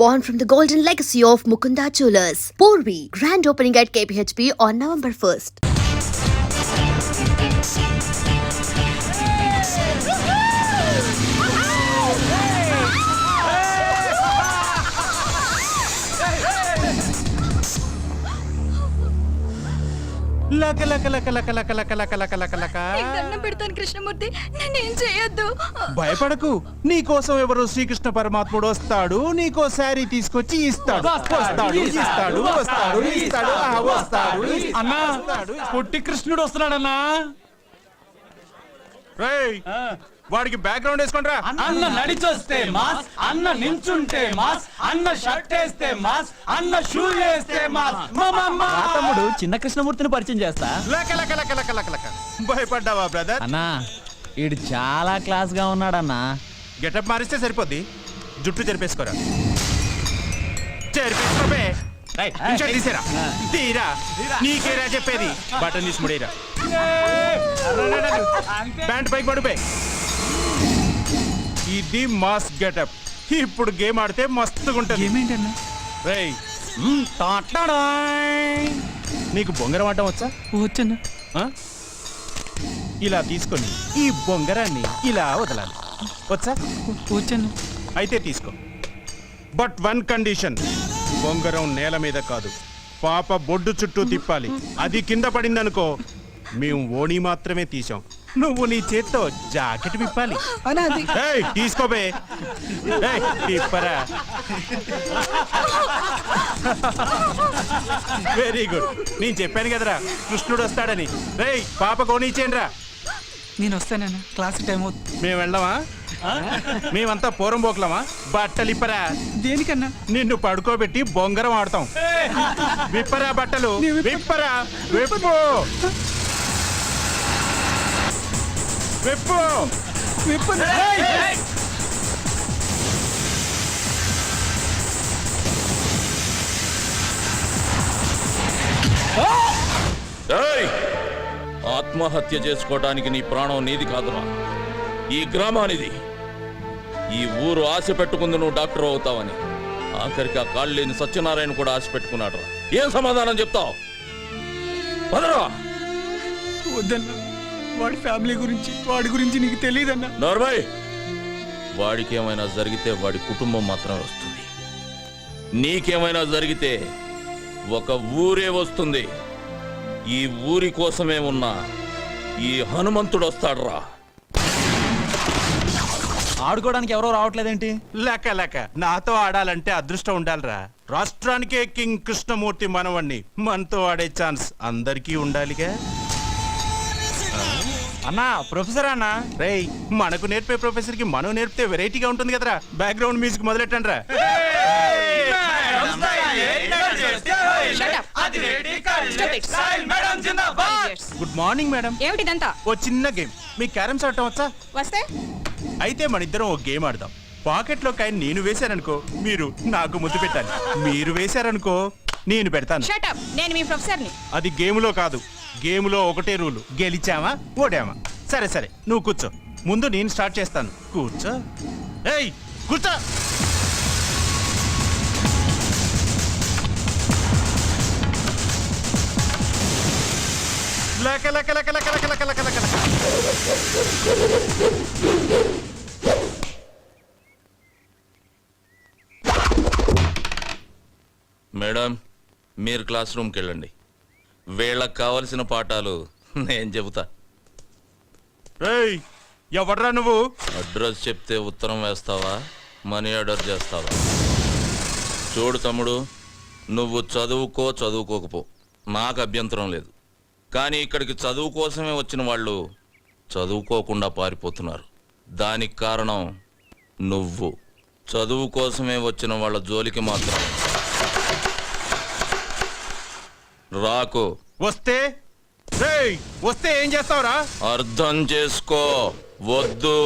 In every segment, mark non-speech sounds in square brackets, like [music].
born from the golden legacy of Mukunda Jewelers. Porvi, grand opening at KPHP on November 1st. లక లక లక లక లక లక లక లక లక లక నీకు దండం పెడతాను కృష్ణమూర్తి నేనేం చేయొద్దు భయపడకు నీ కోసం ఎవరు శ్రీకృష్ణ పరమాత్ముడు వస్తాడు నీకో శారీ తీసుకొచ్చి ఇస్తాడు వస్తాడు ఇస్తాడు వస్తాడు ఇస్తాడు ఆ, వస్తాడు అన్నా పొట్టి కృష్ణుడు వస్తున్నాడన్నా రేయ్, వాడికి బ్యాక్గ్రౌండ్ వేసుకుంట్రా అన్న నడిచొస్తే మాస్ అన్న నించుంటే మాస్ అన్న షర్ట్ వేస్తే మాస్ అన్న షూ వేస్తే మాస్. తమ్ముడు చిన్న కృష్ణమూర్తిని పరిచయం చేస్తా. లక లక లక లక లక లక భయపడ్డావా బ్రదర్ అన్నా ఈడు చాలా క్లాస్గా ఉన్నాడన్నా. గెటప్ మారిస్తే సరిపోద్ది. జుట్టు చెరిపేసుకోరా చెరిపేసుకోబే ఇంకా తీసేరా. తీరా. నీకేరా చెప్పేది. బటన్ తీసి ముడేరా ప్యాంట్ పైకి పడిపోయి ఇది మాస్ గెటప్. ఇప్పుడు గేమ్ ఆడితే మస్తుగా ఉంటుంది ఏమేంటన్నా నీకు బొంగరం ఆడటం వచ్చా? వచ్చన్నా. ఆ? ఇలా తీసుకొని ఈ బొంగరాన్ని ఇలా వదలాలి. వచ్చా? వచ్చన్నా. అయితే తీసుకో. బట్ వన్ కండిషన్ బొంగరం నేల మీద కాదు. పాప బొడ్డు చుట్టూ తిప్పాలి. అది కింద పడిందనుకో మేము ఓణి మాత్రమే తీసాం నువ్వు నీ చేత్తో జాకెట్ విప్పాలి. ఏయ్, తీసుకోబే. ఏయ్, వెరీ గుడ్ నేను చెప్పాను కదరా కృష్ణుడు వస్తాడని. రేయ్ పాప కోనిచ్చేయండి రా నేను వస్తానన్నా క్లాస్ టైం అవుతుంది. మేము వెళ్ళమా? మేమంతా పూరం పోకలమా? బట్టలు ఇప్పరా. దేనికన్నా? నిన్ను పడుకోబెట్టి బొంగరం ఆడతాం. విప్పరా బట్టలు. విప్పరా. విప్పు. విప్పు! ఏయ్! ఆత్మహత్య చేసుకోవడానికి నీ ప్రాణం నీది కాదురా. ఈ గ్రామానిది. ఈ ఊరు ఆశ పెట్టుకుంది నువ్వు డాక్టర్ అవుతావని. ఆఖరికి ఆ కాళ్ళు లేని సత్యనారాయణ కూడా ఆశ పెట్టుకున్నాడు ఏం సమాధానం చెప్తావు? పదరా! వద్దన్నా. వాడి ఫ్యామిలీ గురించి వాడి గురించి నీకు తెలియదన్నా? నర్మయ్ వాడికి ఏమైనా జరిగితే వాడి కుటుంబం మాత్రమే వస్తుంది. నీకేమైనా జరిగితే ఒక ఊరే వస్తుంది. ఈ ఊరి కోసమే ఉన్న ఈ హనుమంతుడు వస్తాడురా. ఆడుకోవడానికి ఎవరో రావట్లేదేంటి? లెక్క లెక్క. నాతో ఆడాలంటే అదృష్టం ఉండాలిరా. రాష్ట్రానికే కింగ్ కృష్ణమూర్తి మనవణ్ణి. మనతో ఆడే ఛాన్స్ అందరికీ ఉండాలిగా. అన్నా ప్రొఫెసర్ అన్నా? రేయ్ మనకు నేర్పే ప్రొఫెసర్కి మనం నేర్పితే వెరైటీగా ఉంటుంది కదరా. బ్యాక్గ్రౌండ్ మ్యూజిక్ మొదలెట్టండి రా గుడ్ మార్నింగ్ మేడం ఏమిటిదంతా? ఓ చిన్న గేమ్ మీకు క్యారమ్స్ ఆడటం వచ్చా? వస్తే? అయితే మన ఇద్దరం ఒక గేమ్ ఆడదాం. పాకెట్లో కాయని నేను వేశాననుకో మీరు నాకు ముద్దు పెట్టాలి. మీరు వేశారనుకో నేను పెడతాను. నేను మీ ప్రొఫెసర్ని అది గేములో కాదు. గేమ్లో ఒకటే రూలు. గెలిచామా ఓడామా సరే సరే. నువ్వు కూర్చో. ముందు నేను స్టార్ట్ చేస్తాను. కూర్చో. ఏయ్ కూర్చో! లక లక లక లక లక లక లక లక లక. మేడం మీరు క్లాస్ రూమ్కి వెళ్ళండి. వీళ్ళకి కావలసిన పాఠాలు నేను చెబుతా. ఏయ్ ఎవడ్రా నువ్వు? అడ్రస్ చెప్తే ఉత్తరం వేస్తావా? మనీ ఆర్డర్ చేస్తావా? చూడు తమ్ముడు నువ్వు చదువుకో చదువుకోకపో. నాకు అభ్యంతరం లేదు. కానీ ఇక్కడికి చదువు కోసమే వచ్చిన వాళ్ళు చదువుకోకుండా పారిపోతున్నారు. దానికి కారణం నువ్వు. చదువు కోసమే వచ్చిన వాళ్ళ జోలికి మాత్రం రాకు. వస్తే? వస్తే ఏం చేస్తావురా? అర్థం చేసుకో. వద్దు.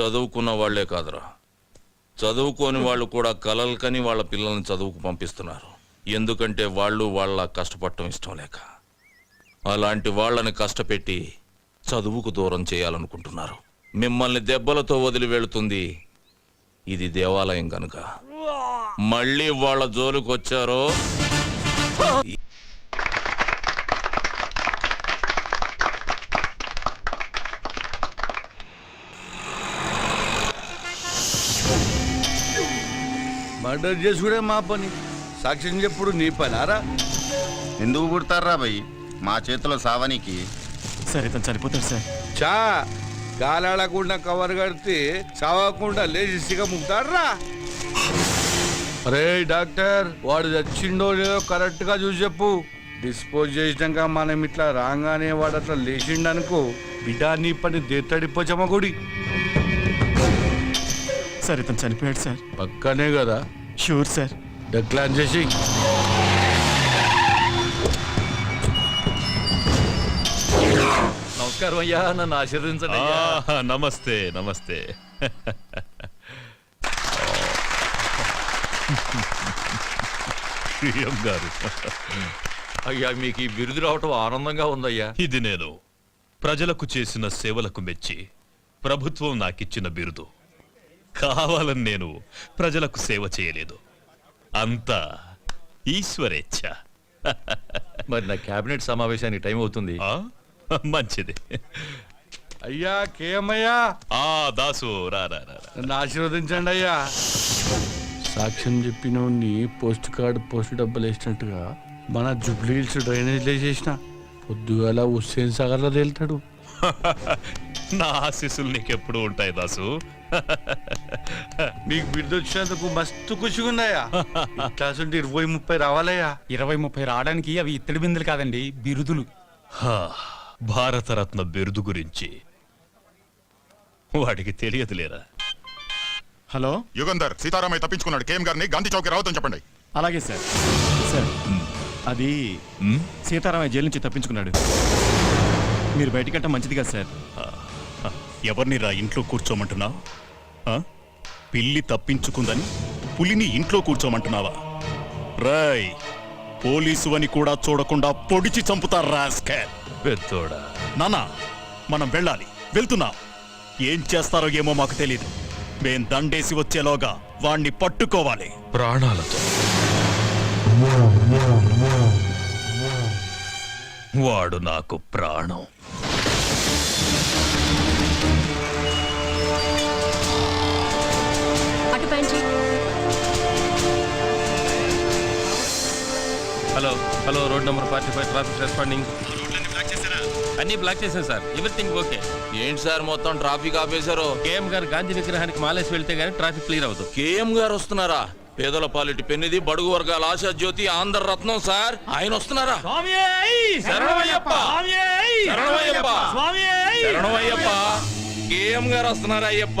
చదువుకున్న వాళ్ళే కాదురా. చదువుకోని వాళ్ళు కూడా కలలకని వాళ్ళ పిల్లల్ని చదువుకు పంపిస్తున్నారు. ఎందుకంటే వాళ్ళు వాళ్ళ కష్టపడటం ఇష్టం లేక. అలాంటి వాళ్ళని కష్టపెట్టి చదువుకు దూరం చేయాలనుకుంటున్నారు. మిమ్మల్ని దెబ్బలతో వదిలి వెళుతుంది ఇది దేవాలయం కనుక మళ్ళీ వాళ్ళ జోలికి మర్డర్ చేసుకునే మా పని. సాక్ష్యం చెప్పుడు నీ పని ఆరా ఎందుకు పుడతారా భయ్? మా చేతిలో సావనికి. సార్ ఇతను చనిపోతాడు సార్. చా గాలాడకుండా కవర్ కడితే చావకుండా లేచి ముక్తాడ్రా అరే డాక్టర్ వాడు చచ్చిండో లేదో కరెక్ట్గా చూసి చెప్పు. డిస్పోజ్ చేసినాక మనం ఇట్లా రాగానే వాడు అట్లా లేచిండనుకో బిడ్డ నీ పని దేత్తడిపోచమ్మ గుడి సార్ ఇతను చనిపోయాడు సార్. పక్కనే కదా. షూర్ సార్ డెక్లాన్ చేసి నమస్కారం అయ్యా నన్ను ఆశీర్వదించండి అయ్యా. నమస్తే నమస్తే. ప్రియం గారు. అయ్యా మీకు ఈ బిరుదు రావటం ఆనందంగా ఉందయ్యా. ఇది నేను ప్రజలకు చేసిన సేవలకు మెచ్చి ప్రభుత్వం నాకిచ్చిన బిరుదు. కావాలని నేను ప్రజలకు సేవ చేయలేదు. అంతా ఈశ్వరేచ్ఛ. మరి నా కేబినెట్ సమావేశానికి టైం అవుతుంది. ఆ? మంచిది. అయ్యా కేమయ్యా? ఆ దాసు రా రా రా రా. నన్ను ఆశీర్వదించండి అయ్యా. సాక్ష్యం చెప్పిన పోస్ట్ కార్డ్ పోస్ట్ డబ్బులు వేసినట్టుగా మన జుబ్లీ హిల్స్ డ్రైనేజ్ వేసేసిన. పొద్దుగాల హుస్సేన్ సాగర్లో తేలుతాడు. [laughs] నా ఆశీస్సులు నీకెప్పుడు ఉంటాయి దాసు? [laughs] నీకు బిడ్డ వచ్చినందుకు మస్తు ఖుషిగా ఉన్నాయా క్లాస్ ఉంటే ఇరవై ముప్పై రావాలయ్యా. ఇరవై ముప్పై రావడానికి అవి ఇత్తడి బిందులు కాదండి బిరుదులు. హా, భారతరత్న బిరుదు గురించి వాడికి తెలియదులేరా. హలో? యుగంధర్ సీతారామయ్య తప్పించుకున్నాడు. కేఎం గారిని గాంధీ చౌక్ రావద్దని చెప్పండి. అలాగే సార్. సార్ అది సీతారామయ్య జైలు నుంచి తప్పించుకున్నాడు. మీరు బయటికంటే మంచిది కదా సార్. ఎవరిని రా ఇంట్లో కూర్చోమంటున్నావు పిల్లి తప్పించుకుందని పులిని ఇంట్లో కూర్చోమంటున్నావా? రాయ్ పోలీసు అని కూడా చూడకుండా పొడిచి చంపుతారు పెద్దోడా. నానా మనం వెళ్ళాలి. వెళ్తున్నాం. ఏం చేస్తారో ఏమో మాకు తెలీదు. మేం దండేసి వచ్చేలోగా వాణ్ణి పట్టుకోవాలి. ప్రాణాలతో. వాడు నాకు ప్రాణం. పెంచి hello hello road number forty five traffic responding. అన్ని బ్లాక్ చేశాను సార్. ఎవ్రీథింగ్ ఓకే ఏంటి సార్ మొత్తం ట్రాఫిక్ ఆపేశారు? కేఎం గారు గాంధీ విగ్రహానికి మాలేసి వెళ్తే గానీ ట్రాఫిక్ క్లియర్ అవుతుంది కేఎం గారు వస్తున్నారా? పేదల పాలిటి పెన్నిది బడుగు వర్గాల ఆశా జ్యోతి ఆంధ్ర రత్నం సార్. ఆయన వస్తున్నారా? శరణమయ్యప్ప! శరణమయ్యప్ప! శరణమయ్యప్ప! కేఎం గారు వస్తున్నారా అయ్యప్ప?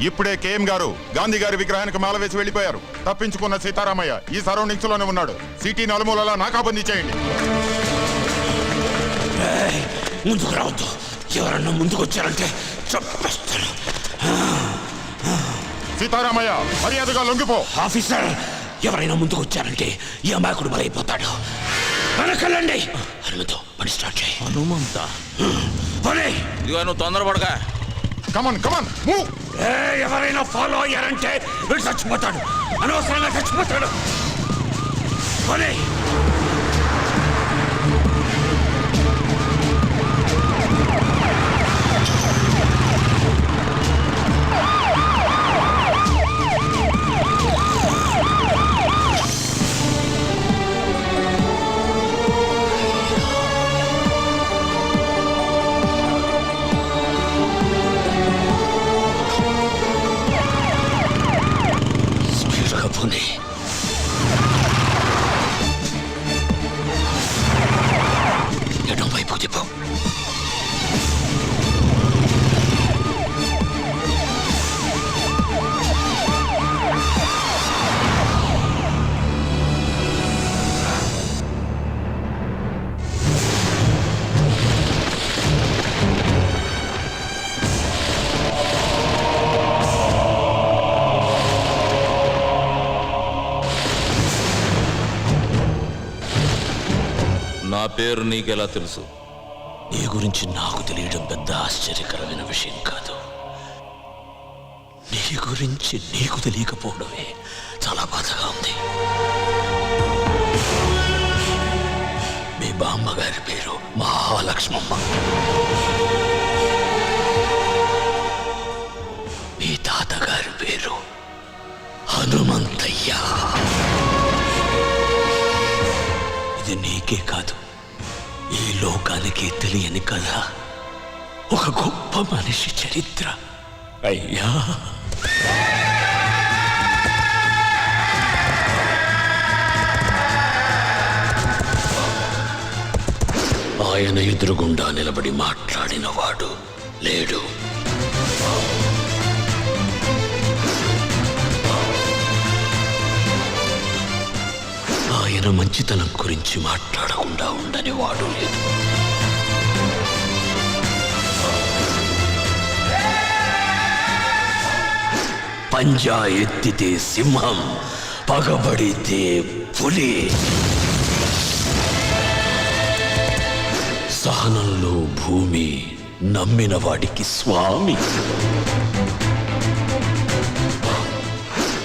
ఇప్పుడే కేఎం గారు గాంధీ గారి విగ్రహానికి మాల వేసి వెళ్ళిపోయారు. తప్పించుకున్న సీతారామయ్య ఈ సరౌండింగ్స్లోనే ఉన్నాడు. సిటీ నలుమూలలా నాకాబందీ చేయండి. ముందుకు రావద్దు ఎవరన్నా ముందుకు వచ్చారంటే చంపేస్తాను సీతారామయ్య మర్యాదగా లొంగిపో. ఆఫీసర్ ఎవరైనా ముందుకు వచ్చారంటే ఈ అమాయకుడు బలైపోతాడు. వెనకెళ్ళండి హనుమతో పని స్టార్ట్ చేయి. హనుమంత. పని. ఇదిగో నువ్వు తొందరపడక. Come on come on move ఏ, ఎవరైనా ఫాలో అయ్యారంటే వీడు చచ్చిపోతాడు. అనవసరంగా చచ్చిపోతాడు. పని. నా పేరు నీకెలా తెలుసు? నీ గురించి నాకు తెలియడం పెద్ద ఆశ్చర్యకరమైన విషయం కాదు. నీ గురించి నీకు తెలియకపోవడమే చాలా బాధగా ఉంది. మీ బామ్మగారి పేరు మహాలక్ష్మమ్మ. మీ తాతగారి పేరు హనుమంతయ్య. అది నీకే కాదు. ఈ లోకానికి తెలియని కథ. ఒక గొప్ప మనిషి చరిత్ర. అయ్యా. ఆయన ఎదురుగుండా నిలబడి మాట్లాడినవాడు లేడు. ఆయన మంచితనం గురించి మాట్లాడకుండా ఉండని వాడు లేదు. పంజా ఎత్తితే సింహం పగబడితే పులి. సహనంలో భూమి నమ్మిన వాడికి స్వామి.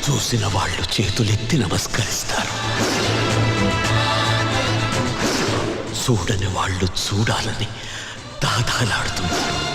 చూసిన వాళ్ళు చేతులెత్తి నమస్కరిస్తారు. చూడని వాళ్ళు చూడాలని దాదాలాడుతున్నారు.